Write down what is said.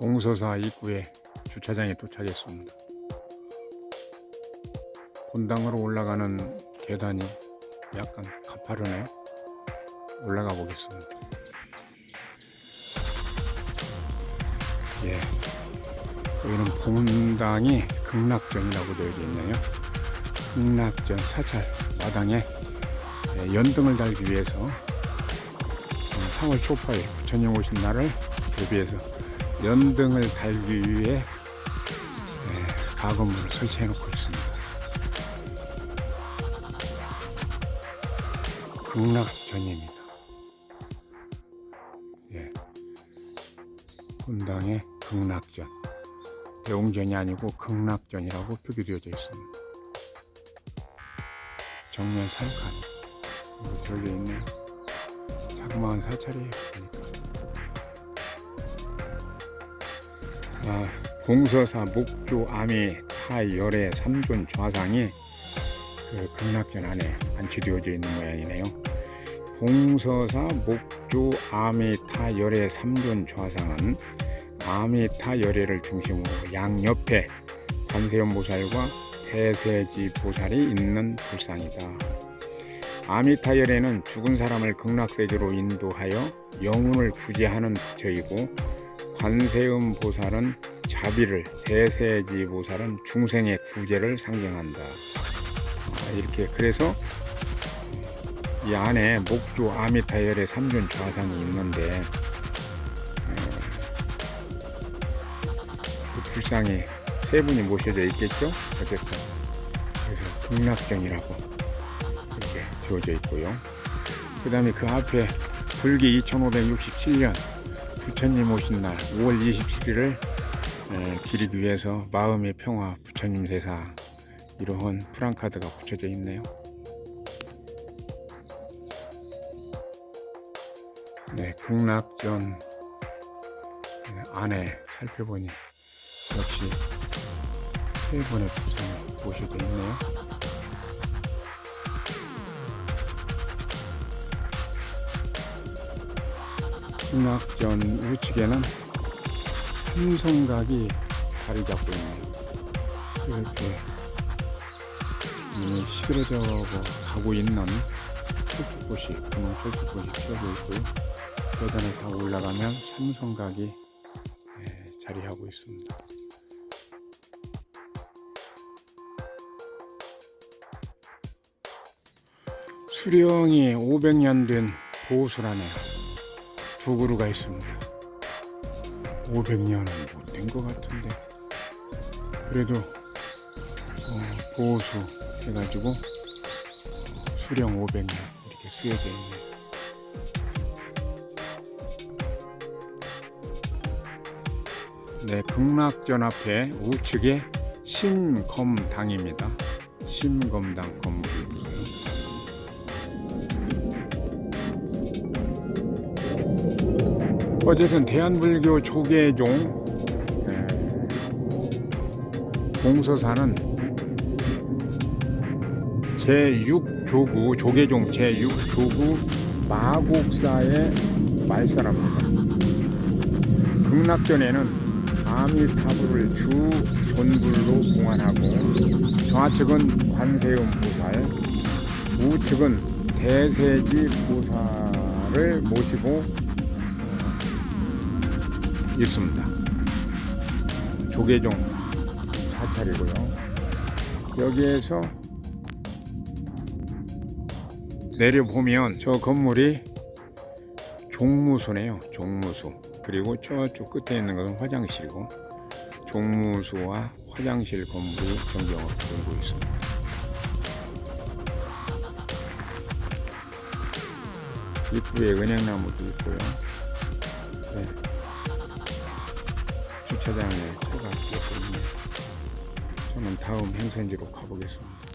봉서사 입구에 주차장에 도착했습니다. 본당으로 올라가는 계단이 약간 가파르네요. 올라가 보겠습니다. 예. 여기는 본당이 극락전이라고 되어 있네요. 극락전 사찰 마당에 예, 연등을 달기 위해서 3월 초파에 부처님 오신 날을 대비해서 연등을 달기 위해 예, 가건물을 설치해 놓고 있습니다. 극락전입니다. 예. 본당의 극락전. 대웅전이 아니고 극락전이라고 표기되어져 있습니다. 정면 살칸. 뭐 저기 있네요. 자그마한 사찰이에요. 보니까. 아, 공서사 목조 아미 타 열의 삼존 좌상이 그 극락전 안에 안치되어져 있는 모양이네요. 봉서사 목조 아미타 열의 삼존 좌상은 아미타 열애를 중심으로 양옆에 관세음 보살과 대세지 보살이 있는 불상이다. 아미타 열애는 죽은 사람을 극락세계로 인도하여 영혼을 구제하는 부처이고 관세음 보살은 자비를, 대세지 보살은 중생의 구제를 상징한다. 아, 이렇게 그래서 이 안에 목조 아미타열의 삼존 좌상이 있는데 그 불상에 세 분이 모셔져 있겠죠? 어쨌든 그래서 극락전이라고 이렇게 지어져 있고요. 그 다음에 그 앞에 불기 2567년 부처님 오신 날 5월 27일을 기리기 위해서 마음의 평화 부처님 세상 이러한 프랑카드가 붙여져 있네요. 네, 극락전 안에 살펴보니 역시 세 분의 부상이 모셔져 있네요. 극락전 우측에는 삼성각이 자리 잡고 있네요. 이렇게 이 시들어져 가고 있는 철쭉꽃이 분홍 철쭉꽃이 피어져 있고요. 계단에 다 올라가면 삼성각이 예, 자리하고 있습니다. 수령이 500년 된 보수라네요. 두 그루가 있습니다. 500년은 못 된 것 같은데 그래도 어, 보수 해가지고 어, 수령 500년 이렇게 쓰여져 있네요. 네, 극락전 앞에 우측에 심검당입니다. 심검당 건물이 있어요. 어쨌든 대한불교 조계종 네, 공서사는 제6조구 조계종 제6조구 마곡사의 말사랍니다. 극락전에는 아미타불을 주 존불로 공안하고 좌측은 관세음 보살, 우측은 대세지 보살을 모시고 있습니다. 조계종 사찰이고요. 여기에서 내려보면 저 건물이 종무소네요. 종무소. 그리고 저쪽 끝에 있는 것은 화장실이고 종무소와 화장실 건물이 전경으로 보이고 있습니다. 입구에 은행나무도 있고요. 주차장에 차가 있거든요. 저는 다음 행선지로 가보겠습니다.